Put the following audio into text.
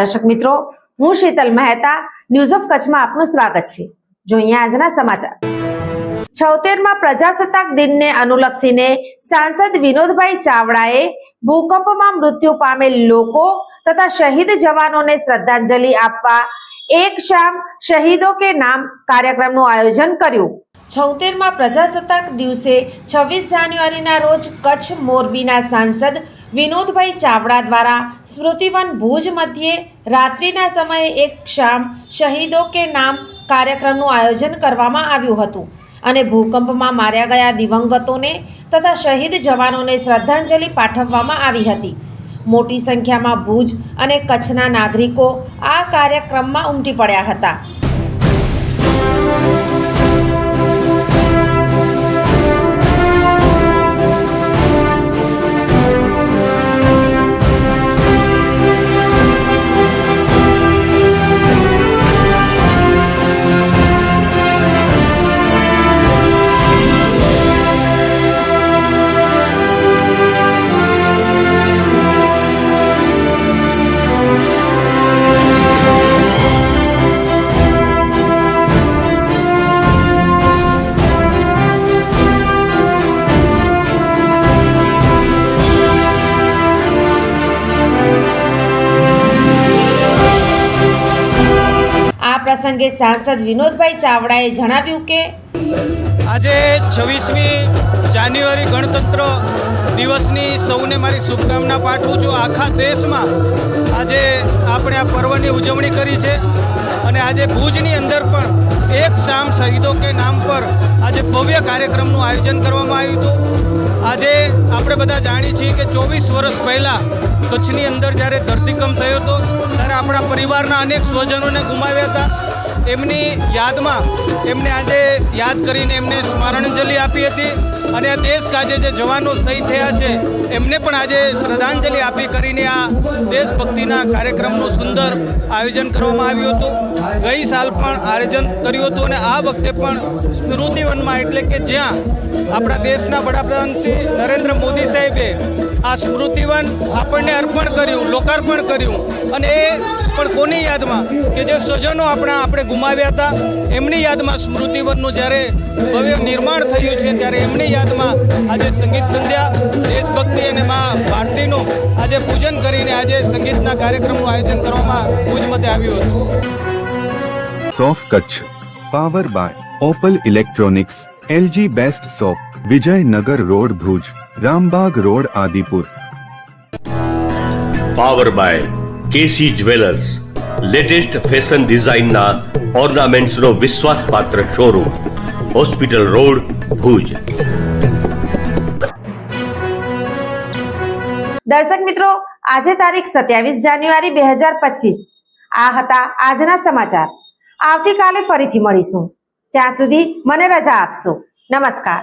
દર્શક મિત્રો, હું શીતલ મહેતા ન્યૂઝ ઓફ કચ્છમાં આપનું સ્વાગત છે. જોઈએ આજના સમાચાર. છોતેરમાં પ્રજાસત્તાક દિનને અનુલક્ષીને સાંસદ વિનોદભાઈ ચાવડાએ ભૂકંપમાં મૃત્યુ પામેલ લોકો તથા શહીદ જવાનોને શ્રદ્ધાંજલિ આપવા એક શામ શહીદો કે નામ કાર્યક્રમનું આયોજન કર્યું. છોતેરમાં પ્રજાસત્તાક દિવસે છવ્વીસ જાન્યુઆરીના રોજ કચ્છ મોરબીના સાંસદ વિનોદભાઈ ચાવડા દ્વારા સ્મૃતિવન ભુજ મધ્યે રાત્રિના સમયે એક શામ શહીદો કે નામ કાર્યક્રમનું આયોજન કરવામાં આવ્યું હતું અને ભૂકંપમાં માર્યા ગયા દિવંગતોને તથા શહીદ જવાનોને શ્રદ્ધાંજલિ પાઠવવામાં આવી હતી. મોટી સંખ્યામાં ભુજ અને કચ્છના નાગરિકો આ કાર્યક્રમમાં ઉમટી પડ્યા હતા. પ્રસંગે સાંસદ વિનોદભાઈ ચાવડાએ જણાવ્યું કે આજે છવ્વીસમી જાન્યુઆરી ગણતંત્ર દિવસની સૌને મારી શુભકામના પાઠવું છું. આખા દેશમાં આજે આપણે આ પર્વની ઉજવણી કરી છે અને આજે ભુજની અંદર પણ એક શામ શહીદો કે નામ પર આજે ભવ્ય કાર્યક્રમનું આયોજન કરવામાં આવ્યું હતું. આજે આપણે બધા જાણીએ છીએ કે ચોવીસ વર્ષ પહેલાં કચ્છની અંદર જ્યારે ધરતીકંપ થયો હતો, ત્યારે આપણા પરિવારના અનેક સ્વજનોને ગુમાવ્યા હતા. એમની યાદમાં એમને આજે યાદ કરીને એમને સ્મરણાંજલિ આપી હતી અને આ દેશ કાજે જે જવાનો શહીદ થયા છે એમને પણ આજે શ્રદ્ધાંજલિ આપી કરીને આ દેશભક્તિના કાર્યક્રમનું સુંદર આયોજન કરવામાં આવ્યું હતું. ગઈ સાલ પણ આયોજન કર્યું હતું અને આ વખતે પણ સ્મૃતિવનમાં એટલે કે જ્યાં આપણા દેશના વડાપ્રધાન શ્રી નરેન્દ્ર મોદી સાહેબે આ સ્મૃતિવન આપણને અર્પણ કર્યું, લોકાર્પણ કર્યું અને એ પણ કોની યાદમાં કે જે સ્વજનો આપણા આપણે ગુમાવ્યા હતા, એમની યાદમાં સ્મૃતિવનનું જ્યારે ભવ્ય નિર્માણ થયું છે, ત્યારે એમની યાદમાં આજે સંગીત સંધ્યા, દેશભક્તિ અને મા ભારતીનું આજે પૂજન કરીને આજે સંગીતના કાર્યક્રમનું આયોજન કરવામાં ભુજ મતે આવ્યું હતું. સોફ Kutch power by Opal electronics LG best shop Vijaynagar road Bhuj Rambagh road Adipur. Power by KC jewellers latest fashion ડિઝાઇનના ઓર્નામેન્ટ્સનો વિશ્વાસપાત્ર શોરૂમ હોસ્પિટલ રોડ ભુજ. દર્શક મિત્રો, આજે તારીખ સત્યાવીસ જાન્યુઆરી બે હજાર પચીસ. આ હતા આજના સમાચાર. આવતીકાલે ફરીથી મળીશું. ત્યાં સુધી મને રજા આપશો. નમસ્કાર.